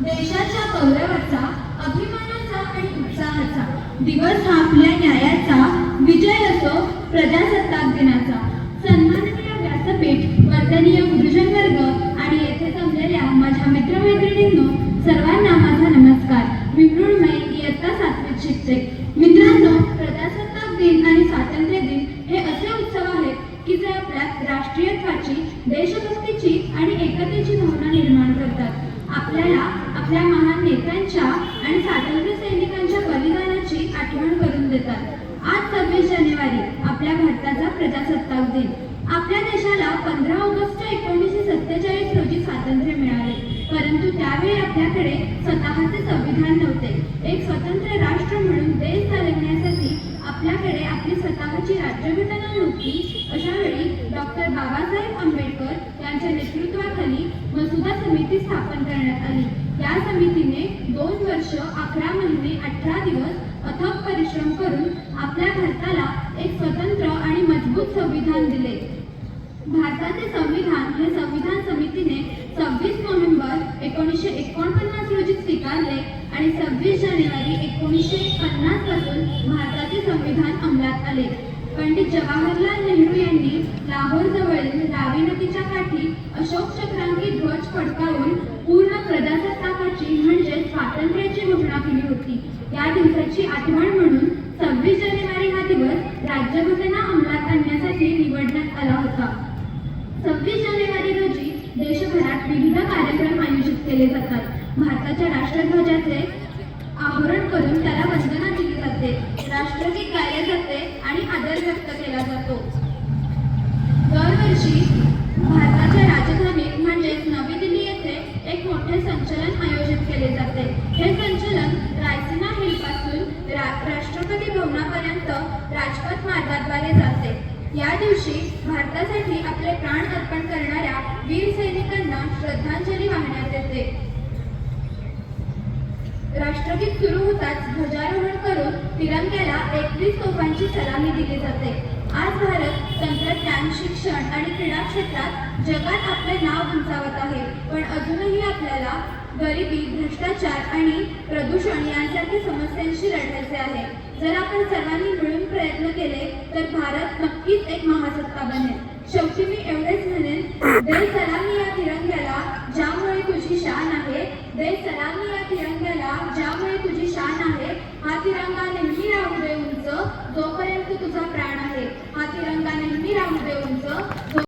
देशाच्या गौरवाचा अभिमानाचा आणि उत्साहाचा दिवस हा आपल्या न्यायाचा विजय असो प्रजासत्ताक दिनाचा. सन्माननीय व्यासपीठ वर्तनीय गुरुजन वर्ग आणि येथे जमलेल्या माझ्या मित्रमैत्रिणींनो सर्वांना माझा नमस्कार. मी मृण्मय इयत्ता सातवीत शिकते. मित्रांनो प्रजासत्ताक दिन आणि स्वातंत्र्य दिन हे असे उत्सव आहेत की जे आपल्यात राष्ट्रीयत्वाची देशभक्तीची आणि एकतेची भावना निर्माण करतात. आपल्याला आपल्या महान नेत्यांच्या आणि स्वातंत्र्य सैनिकांच्या बलिदानाची आठवण करून देतात. आज सव्वीस जानेवारी आपल्या भारताचा प्रजासत्ताक दिन. आपल्या देशाला पंधरा ऑगस्ट एकोणीसशे सत्तेचाळीस रोजी स्वातंत्र्य मिळाले. परंतु त्यावेळी आपल्याकडे स्वतःचे संविधान नव्हते. एक स्वतंत्र राष्ट्र म्हणून देश चालवण्यासाठी आपल्याकडे आपली स्वतःची राज्यघटना नव्हती. अशा वेळी डॉक्टर बाबासाहेब आंबेडकर यांच्या नेतृत्वाखाली मसुदा समिती स्थापन करण्यात आली. या समितीने दोन वर्ष अकरा महिने अठरा दिवस अथक परिश्रम करून आपल्या भारताला एक स्वतंत्र आणि मजबूत संविधान दिले. भारताचे संविधान हे संविधान समितीने सव्वीस नोव्हेंबर एकोणीसशे एकोणपन्नास रोजी स्वीकारले आणि सव्वीस जानेवारी एकोणीसशे पन्नासपासून भारताचे संविधान अंमलात आले. पंडित जवाहरलाल नेहरू यांनी लाहोर जवळील रावी नदीच्या काठी अशोक चक्रांकी ध्वज फडकावून पूर्ण प्रजासत्ताकाची म्हणजे स्वातंत्र्याची घोषणा केली होती. या दिवसाची आठवण म्हणून सव्वीस जानेवारी हा दिवस राज्यघटना अंमलात आणण्यासाठी निवडण्यात आला होता. सव्वीस जानेवारी रोजी देशभरात विविध कार्यक्रम आयोजित केले जातात. भारताच्या राष्ट्रध्वजाचे आवरण करून त्याला वंदना दिली जाते राष्ट्रगीत गायले जाते आणि आदर व्यक्त केला जातो. दरवर्षी भारताच्या राजधानीत म्हणजेच नवी दिल्ली येथे एक मोठे संचलन आयोजित केले जाते. हे संचलन रायसिना हिलपासून रा राष्ट्रपती भवनापर्यंत राजपथ मार्गाद्वारे जाते. या दिवशी भारतासाठी आपले प्राण अर्पण करणाऱ्या वीर सैनिकांना श्रद्धांजली वाहण्यात येते. राष्ट्रगीत सुरू होताच ध्वजारोहण करून तिरंग्याला एकवीस तोफांची सलामी दिली जाते. आज भारत तंत्रज्ञान शिक्षण आणि क्रीडा क्षेत्रात जगात आपले नाव उंचावत आहे. पण अजूनही आपल्याला गरिबी भ्रष्टाचार आणि प्रदूषण यांसारख्या समस्यांशी लढायचे आहे. जर आपण सर्वांनी मिळून प्रयत्न केले तर भारत नक्कीच एक महासत्ता बनेल शेवटी मी एवढेच म्हणेन दे सलामी या तिरंग्याला ज्यामुळे तुझी शान आहे. दे सलामी या तिरंग्याला ज्यामुळे तुझी शान आहे हा तिरंगा नेहमी